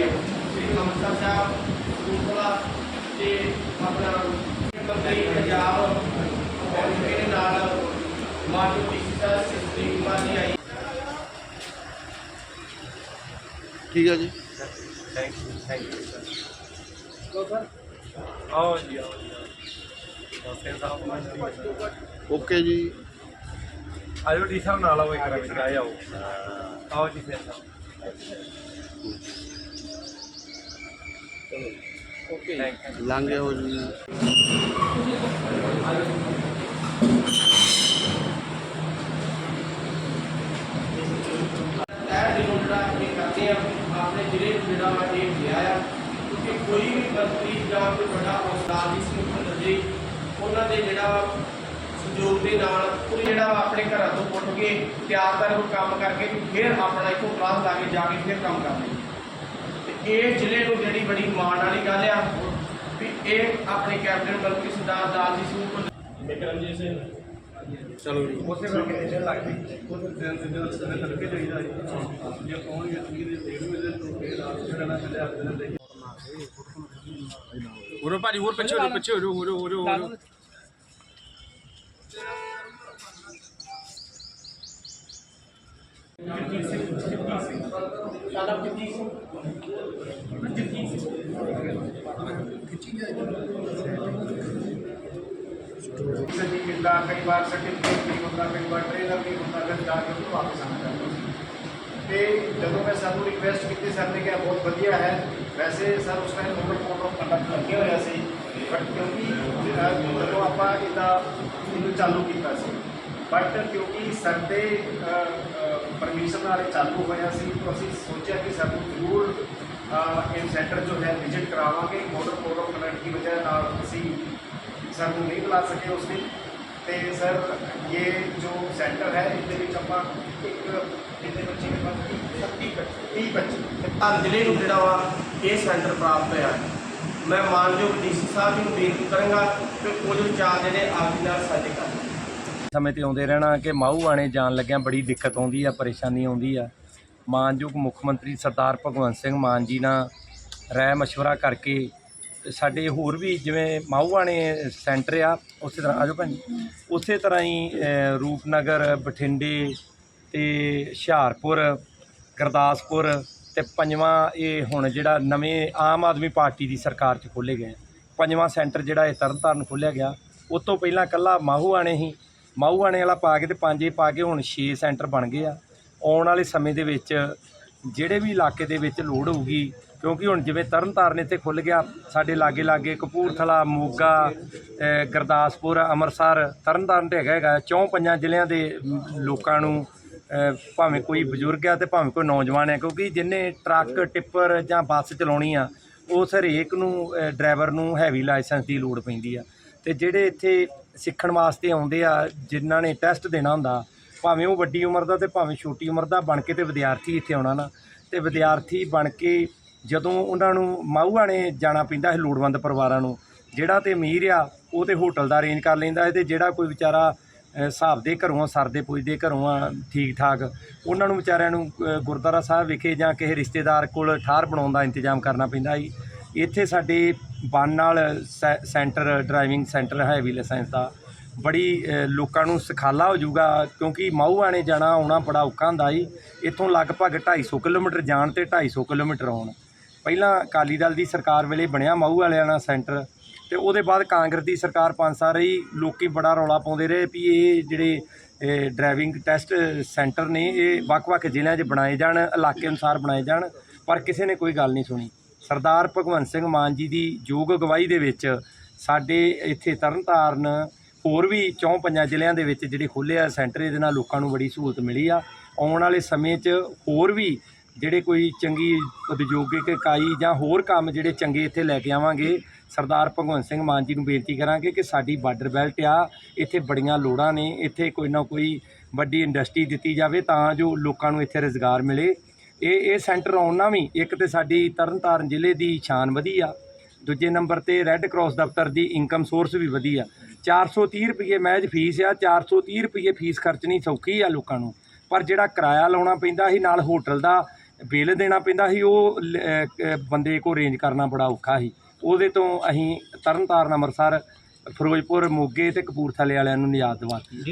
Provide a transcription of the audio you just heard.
ਹੈ ਸ੍ਰੀ ਅੰਮ੍ਰਿਤਸਰ ਸਾਹਿਬ ਕਪੂਰਥਲਾ ਤੇ ਆਪਣਾ ਮੰਤਰੀ ਪੰਜਾਬ ਔਰ ਮੇਰੇ ਨਾਲ ਮਾਜੂ ਟੀਚਰ ਸਿਸਟਰੀ ਕੁਮਾਰ ਜੀ ਆਈ ਠੀਕ ਹੈ ਜੀ। Thank you thank you sir ਆਓ ਜੀ ਆਓ ਜੀ ਡਾਕਟਰ ਸਾਹਿਬ ਮੰਤਰੀ ਓਕੇ ਜੀ। ਆਜੋ ਡੀ ਸਾਹਿਬ ਨਾਲ ਆਓ ਇੱਕ ਵਾਰ ਵਿੱਚ ਆਏ ਆਓ ਆਓ ਜੀ ਫਿਰ ਸਾਹਿਬ। ਓਕੇ ਥੈਂਕ ਹੋ ਜੀ ਆਪਣੇ ਜ਼ਿਲ੍ਹੇ ਜਿਹੜਾ ਵਾ ਇਹ ਲਿਆ ਆ ਕਿਉਂਕਿ ਕੋਈ ਵੀ ਮੰਤਰੀ ਜਾਂ ਕੋਈ ਵੱਡਾ ਉਸਤਾਦ ਇਸ ਮੁੱਖ ਜੀ ਉਹਨਾਂ ਦੇ ਜਿਹੜਾ ਵਾ ਸਹਿਯੋਗ ਦੇ ਨਾਲ ਉਹ ਜਿਹੜਾ ਆਪਣੇ ਘਰਾਂ ਤੋਂ ਉੱਠ ਕੇ ਤਿਆਰ ਕਰ ਕੰਮ ਕਰਕੇ ਫਿਰ ਆਪਣਾ ਇੱਕੋ ਕਲਾਸ ਲਾ ਕੇ ਜਾ ਕੇ ਫਿਰ ਕੰਮ ਕਰਦੇ ਇਹ ਜ਼ਿਲ੍ਹੇ ਨੂੰ ਜਿਹੜੀ ਬੜੀ ਮਾਣ ਵਾਲੀ ਗੱਲ ਆ ਵੀ ਇਹ ਆਪਣੇ ਕੈਪਟਨ ਬਲਕਿ ਸਰਦਾਰ ਦਾਲਜੀ ਸਿੰਘ ਬਿਕਰਮਜੀਤ ਸਿੰਘ। ਚਲੋ ਜੀ। ਉਸੇ ਕਰਕੇ ਟੈਨਸ਼ਨ ਲੱਗਦੀ ਉਹ ਦਿਨ ਦੇ ਦਿਨ ਸਵੇਰੇ ਤੜਕੇ ਜਾਈਦਾ ਜੇ ਕੌਣ ਇਹ ਤੀਰ ਦੇ ਡੇਢ ਵਜੇ ਤੋਂ ਫੇਰ ਰਾਤ ਨੂੰ ਰਹਿਣਾ ਚੱਲਿਆ ਦਿਨ ਦੇ ਉਰੋ ਭਾਜੀ ਹੋਰ ਪਿੱਛੇ ਹੋ ਪਿੱਛੇ ਹੋ ਉਰੋ ਉਰੋ ਉਰੋ। ਸਾਡਾ ਜਗਜੀਤ ਸਿੰਘ ਜਗਜੀਤ ਸਿੰਘ सही मिलता कई बार सर्टिफिकेट नहीं होता कई बार ट्रेनर नहीं होता ਫਿਰ ਜਾ ਕੇ ਉਹ ਵਾਪਸ ਆਉਣਾ ਚਾਹੁੰਦਾ ਸੀ ਤੇ ਜਦੋਂ ਮੈਂ ਸਰ ਨੂੰ ਰਿਕਵੈਸਟ ਕੀਤੀ ਸਰ ਨੇ ਕਿਹਾ ਬਹੁਤ ਵਧੀਆ ਹੈ ਵੈਸੇ ਸਰ ਉਸ time number code of conduct ਲੱਗੇ ਹੋਇਆ ਸੀ ਬਟ ਕਿਉਂਕਿ ਅਹ, ਜਦੋਂ ਆਪਾਂ ਇਹਦਾ ਇਹਨੂੰ ਚਾਲੂ ਕੀਤਾ ਸੀ ਬਟ ਕਿਉਂਕਿ ਸਰ ਦੇ ਨਾਲ ਇਹ ਚਾਲੂ ਹੋਇਆ ਸੀ। ਤਾਂ ਅਸੀਂ ਸੋਚਿਆ ਕਿ ਸਾਨੂੰ ਜ਼ਰੂਰ ਇਹ ਸੈਂਟਰ ਜੋ ਹੈ ਵਿਜ਼ਿਟ ਕਰਾਵਾਂਗੇ। ਮੋਡਲ ਕੋਡ ਆਫ ਦੀ ਵਜ੍ਹਾ ਨਾਲ ਅਸੀਂ ਸਰ ਨੂੰ ਨਹੀਂ ਬੁਲਾ ਸਕੇ ਉਸ ਦਿਨ। ਤੇ ਸਰ ਇਹ ਜੋ ਸੈਂਟਰ ਹੈ, ਇਹਦੇ ਵਿੱਚ ਆਪਾਂ ਇੱਕ ਜਿੰਨੇ ਬੱਚੇ ਨੇ ਬਾਕੀ 30 30 ਬੱਚੇ ਹਰ ਜ਼ਿਲ੍ਹੇ ਨੂੰ ਜਿਹੜਾ ਵਾ, ਇਹ ਸੈਂਟਰ ਪ੍ਰਾਪਤ ਹੋਇਆ। ਮੈਂ ਮਾਨਯੋਗ ਡੀਸੀ ਸਾਹਿਬ ਜੀ ਨੂੰ ਬੇਨਤੀ ਕਰਾਂਗਾ ਕਿ ਕੁਝ ਵਿਚਾਰ ਜਿਹੜੇ ਆਪ ਜੀ ਨਾਲ ਸਾਂਝੇ ਕਰਨ ਸਮੇਂ ਤੇ ਆਉਂਦੇ ਰਹਿਣਾ ਕਿ ਮਾਹੂ ਆਣੇ ਜਾਣ ਲੱਗਿਆਂ ਬੜੀ ਦਿੱਕਤ ਆਉਂਦੀ ਆ, ਪਰੇਸ਼ਾਨੀ ਆਉਂਦੀ ਆ। ਮਾਨਯੋਗ ਮੁੱਖ ਮੰਤਰੀ ਸਰਦਾਰ ਭਗਵੰਤ ਸਿੰਘ ਮਾਨ ਜੀ ਨਾਲ ਰਾਏ ਮਸ਼ਵਰਾ ਕਰਕੇ ਸਾਡੇ ਹੋਰ ਵੀ ਜਿਵੇਂ ਮਾਹੂਆਣੇ ਸੈਂਟਰ ਆ, ਉਸੇ ਤਰ੍ਹਾਂ ਆਜੋ ਭੈਣ ਉਸੇ ਤਰ੍ਹਾਂ ਹੀ ਰੂਪਨਗਰ, ਬਠਿੰਡੇ ਤੇ ਹੁਸ਼ਿਆਰਪੁਰ, ਗੁਰਦਾਸਪੁਰ ਤੇ ਪੰਜਵਾਂ ਇਹ ਹੁਣ ਜਿਹੜਾ ਨਵੇਂ ਆਮ ਆਦਮੀ ਪਾਰਟੀ ਦੀ ਸਰਕਾਰ 'ਚ ਖੋਲ੍ਹੇ ਗਏ ਪੰਜਵਾਂ ਸੈਂਟਰ ਜਿਹੜਾ ਇਹ ਤਰਨਤਾਰਨ ਖੋਲ੍ਹਿਆ ਗਿਆ। ਉਸ ਤੋਂ ਪਹਿਲਾਂ ਕੱਲਾ ਮਾਹੂਆਣੇ ਹੀ ਮਾਊ ਆਣੇ ਵਾਲਾ ਪਾ ਕੇ ਤੇ ਪੰਜੇ ਪਾ ਕੇ ਹੁਣ 6 ਸੈਂਟਰ ਬਣ ਗਏ ਆ। ਆਉਣ ਵਾਲੇ ਸਮੇਂ ਦੇ ਵਿੱਚ ਜਿਹੜੇ ਵੀ ਇਲਾਕੇ ਦੇ ਵਿੱਚ ਲੋੜ ਹੋਊਗੀ ਕਿਉਂਕਿ ਹੁਣ ਜਿਵੇਂ ਤਰਨਤਾਰਨ ਇੱਥੇ ਖੁੱਲ ਗਿਆ ਸਾਡੇ ਲਾਗੇ ਲਾਗੇ ਕਪੂਰਥਲਾ ਮੋਗਾ ਅ, ਗੁਰਦਾਸਪੁਰ ਅੰਮ੍ਰਿਤਸਰ ਤਰਨਤਾਰਨ ਤੇ ਹੈਗਾ ਹੈਗਾ ਚੌਂ ਪੰਜਾਂ ਜ਼ਿਲ੍ਹਿਆਂ ਦੇ ਲੋਕਾਂ ਨੂੰ ਭਾਵੇਂ ਕੋਈ ਬਜ਼ੁਰਗ ਆ ਤੇ ਭਾਵੇਂ ਕੋਈ ਨੌਜਵਾਨ ਆ ਕਿਉਂਕਿ ਜਿੰਨੇ ਟਰੱਕ ਟਿੱਪਰ ਜਾਂ ਬੱਸ ਚਲਾਉਣੀ ਆ ਉਸ ਹਰੇਕ ਨੂੰ ਡਰਾਈਵਰ ਨੂੰ ਹੈਵੀ ਲਾਇਸੈਂਸ ਦੀ ਲੋੜ ਪੈਂਦੀ ਆ। ਤੇ ਜਿਹੜੇ ਇੱਥੇ ਸਿੱਖਣ ਵਾਸਤੇ ਆਉਂਦੇ ਆ, ਜਿਨ੍ਹਾਂ ਨੇ ਟੈਸਟ ਦੇਣਾ ਹੁੰਦਾ, ਭਾਵੇਂ ਉਹ ਵੱਡੀ ਉਮਰ ਦਾ ਤੇ ਭਾਵੇਂ ਛੋਟੀ ਉਮਰ ਦਾ ਬਣ ਕੇ ਤੇ ਵਿਦਿਆਰਥੀ ਇੱਥੇ ਆਉਣਾ ਨਾ। ਤੇ ਵਿਦਿਆਰਥੀ ਬਣ ਕੇ ਜਦੋਂ ਉਹਨਾਂ ਨੂੰ ਮਾਹੂਆਣੇ ਜਾਣਾ ਪੈਂਦਾ ਹੈ ਲੋੜਵੰਦ ਪਰਿਵਾਰਾਂ ਨੂੰ, ਜਿਹੜਾ ਤੇ ਅਮੀਰ ਆ, ਉਹ ਤੇ ਹੋਟਲ ਦਾ ਅਰੇਂਜ ਕਰ ਲੈਂਦਾ ਹੈ ਤੇ ਜਿਹੜਾ ਕੋਈ ਵਿਚਾਰਾ ਹਿਸਾਬ ਦੇ ਘਰੋਂ ਸਰਦੇ ਪੁੱਜਦੇ ਘਰੋਂ ਆ ਠੀਕ ਠਾਕ ਉਹਨਾਂ ਨੂੰ ਵਿਚਾਰਿਆਂ ਨੂੰ ਗੁਰਦੁਆਰਾ ਸਾਹਿਬ ਵਿਖੇ ਜਾਂ ਕਿਸੇ ਰਿਸ਼ਤੇਦਾਰ ਕੋਲ ਠਾਰ ਬਣਾਉਣ ਦਾ ਇੰਤਜ਼ਾਮ ਕਰਨਾ ਪੈਂਦਾ ਜੀ। ਇੱਥੇ ਸਾਡੇ ਬਨ ਨਾਲ ਸੈ- centre, driving centre heavy licence ਦਾ। ਬੜੀ ਲੋਕਾਂ ਨੂੰ ਸਖਾਲਾ ਹੋ ਜਾਊਗਾ ਕਿਉਂਕਿ ਮਾਹੂਆਣੇ ਜਾਣਾ, ਆਉਣਾ ਬੜਾ ਔਖਾ ਹੁੰਦਾ ਜੀ ਇੱਥੋਂ ਲਗਭਗ 250 ਕਿਲੋਮੀਟਰ ਜਾਣ ਤੇ 250 ਕਿਲੋਮੀਟਰ ਆਉਣ। ਪਹਿਲਾਂ ਅਕਾਲੀ ਦਲ ਦੀ ਸਰਕਾਰ ਵੇਲੇ ਬਣਿਆ ਮਾਊ ਵਾਲਿਆਂ ਦਾ ਸੈਂਟਰ ਤੇ ਉਹਦੇ ਬਾਅਦ ਕਾਂਗਰਸ ਦੀ ਸਰਕਾਰ ਪੰਜ ਸਾਲ ਰਹੀ। ਲੋਕੀ ਬੜਾ ਰੌਲਾ ਪਾਉਂਦੇ ਰਹੇ ਵੀ ਇਹ ਜਿਹੜੇ ਡਰਾਈਵਿੰਗ ਟੈਸਟ ਸੈਂਟਰ ਨੇ, ਇਹ ਵੱਖ-ਵੱਖ ਜ਼ਿਲ੍ਹਿਆਂ 'ਚ ਬਣਾਏ ਜਾਣ, ਇਲਾਕੇ ਅਨੁਸਾਰ ਬਣਾਏ ਜਾਣ, ਪਰ ਕਿਸੇ ਨੇ ਕੋਈ ਗੱਲ ਨਹੀਂ ਸੁਣੀ। ਸਰਦਾਰ ਭਗਵੰਤ ਸਿੰਘ ਮਾਨ ਜੀ ਦੀ ਯੋਗ ਅਗਵਾਈ ਦੇ ਵਿੱਚ ਸਾਡੇ ਇੱਥੇ ਤਰਨਤਾਰਨ ਹੋਰ ਵੀ ਚੌਂ ਪੰਜਾਂ ਜ਼ਿਲ੍ਹਿਆਂ ਦੇ ਵਿੱਚ ਜਿਹੜੇ ਖੁੱਲ੍ਹੇ ਆ, ਸੈਂਟਰ ਇਹਦੇ ਨਾਲ ਲੋਕਾਂ ਨੂੰ ਬੜੀ ਸਹੂਲਤ ਮਿਲੀ ਆ। ਆਉਣ ਵਾਲੇ ਸਮੇਂ 'ਚ ਹੋਰ ਵੀ ਜਿਹੜੇ ਕੋਈ ਚੰਗੀ ਉਦਯੋਗਿਕ ਇਕਾਈ ਜਾਂ ਹੋਰ ਕੰਮ ਜਿਹੜੇ ਚੰਗੇ ਇੱਥੇ ਲੈ ਕੇ ਆਵਾਂਗੇ, ਸਰਦਾਰ ਭਗਵੰਤ ਸਿੰਘ ਮਾਨ ਜੀ ਨੂੰ ਬੇਨਤੀ ਕਰਾਂਗੇ ਕਿ ਸਾਡੀ ਬਾਰਡਰ ਬੈਲਟ ਆ, ਇੱਥੇ ਬੜੀਆਂ ਲੋੜਾਂ ਨੇ, ਇੱਥੇ ਕੋਈ ਨਾ ਕੋਈ ਵੱਡੀ ਇੰਡਸਟਰੀ ਦਿੱਤੀ ਜਾਵੇ ਤਾਂ ਜੋ ਲੋਕਾਂ ਨੂੰ ਇੱਥੇ ਰੋਜ਼ਗਾਰ ਮਿਲੇ। ਇਹ ਇਹ ਸੈਂਟਰ ਆਉਣਾ ਵੀ ਇੱਕ ਤੇ ਸਾਡੀ ਤਰਨਤਾਰਨ ਜ਼ਿਲ੍ਹੇ ਦੀ ਸ਼ਾਨ ਵਧੀ ਆ ਦੂਜੇ ਨੰਬਰ ਤੇ ਰੈੱਡ ਕਰਾਸ ਦਫ਼ਤਰ ਦੀ ਇਨਕਮ ਸੋਰਸ ਵੀ ਵਧੀ ਆ 430 ਰੁਪਏ ਮਹਿਜ ਫੀਸ ਆ 430 ਰੁਪਏ ਫੀਸ ਖਰਚਣੀ ਸੌਖੀ ਆ ਲੋਕਾਂ ਨੂੰ। ਪਰ ਜਿਹੜਾ ਕਿਰਾਇਆ ਲਾਉਣਾ ਪੈਂਦਾ ਸੀ, ਨਾਲ ਹੋਟਲ ਦਾ ਬਿੱਲ ਦੇਣਾ ਪੈਂਦਾ ਸੀ, ਉਹ ਲ- ਬੰਦੇ ਕੋ ਅਰੇਂਜ ਕਰਨਾ ਬੜਾ ਔਖਾ ਸੀ। ਉਹਦੇ ਤੋਂ ਅਸੀਂ ਤਰਨਤਾਰਨ, ਅੰਮ੍ਰਿਤਸਰ, ਫਿਰੋਜ਼ਪੁਰ, ਮੋਗੇ ਤੇ ਕਪੂਰਥਲੇ ਵਾਲਿਆਂ ਨੂੰ ਨਿਯਾਤ ਦਵਾਤੀ